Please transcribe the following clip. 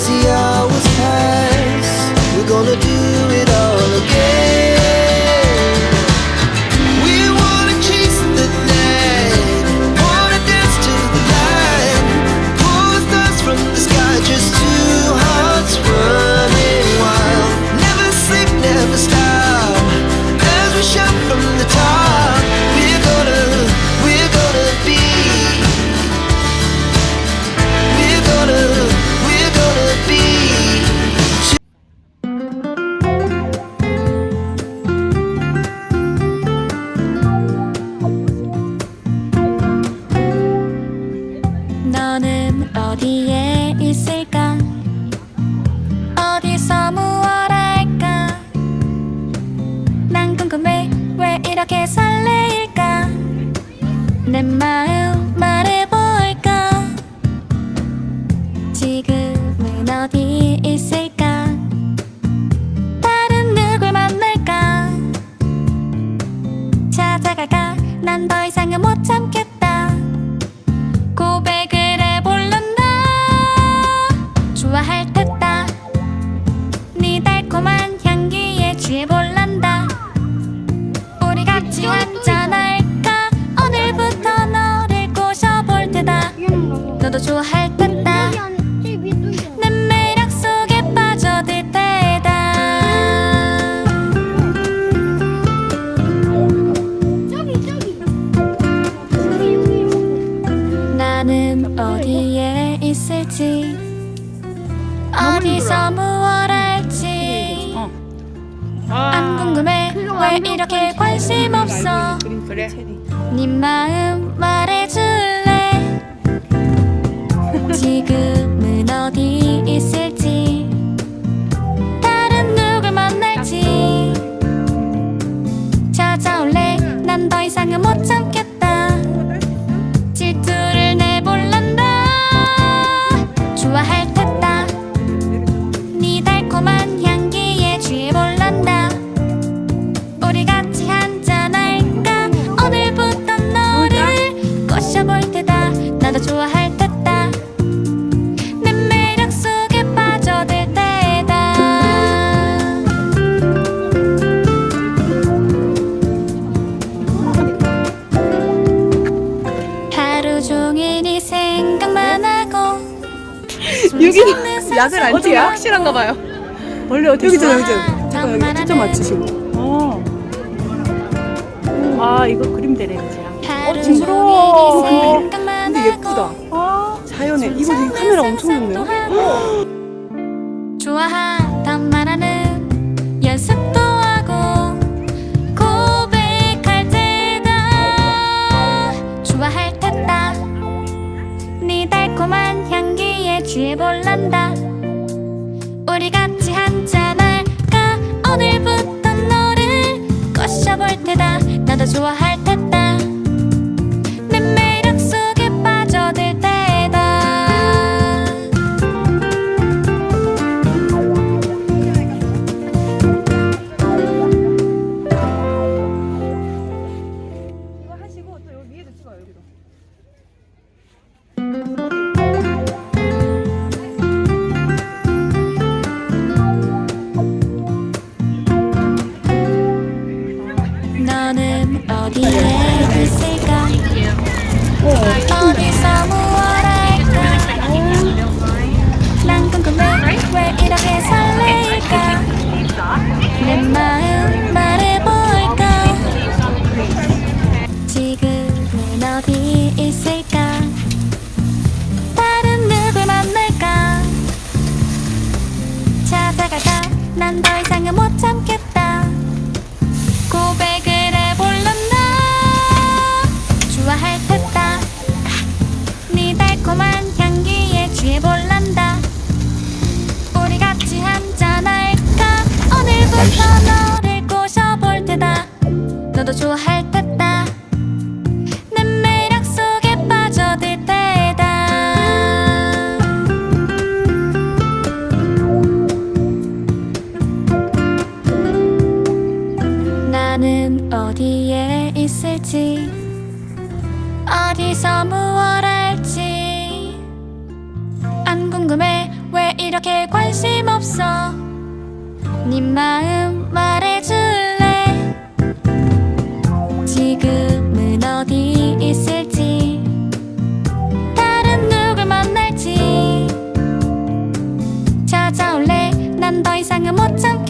Fantasia 어디에 있을까? 어디서 무엇할까? 난 궁금해 왜 이렇게 설레일까? 내마 할지? 어디서 무얼 할지? 안 궁금해. 왜 이렇게 관심 없어? 네 마음 말해줄래? 어. 지금 여기 약을 안티야? 확실한가 봐요. 원래 어떻게 여기 여기죠. 잠깐 여기 초점 맞추시고. 어. 아 이거 그림 되네 그냥. 어 징그러워. 근데 예쁘다. 아 자연에 이거 되게 카메라 엄청 좋네요. 좋아하다 말하는 소리가 난 더 이상은 못 참겠다. 고백을 해볼란다. 좋아할 테다. 네 달콤한 향기에 취해볼란다. 우리 같이 한잔할까? 오늘부터 너를 꼬셔볼 테다. 너도 좋아할 이렇게 관심 없어. 네 마음 말해줄래? 지금은 어디 있을지? 다른 누굴 만날지? 찾아올래? 난 더 이상은 못 참겠다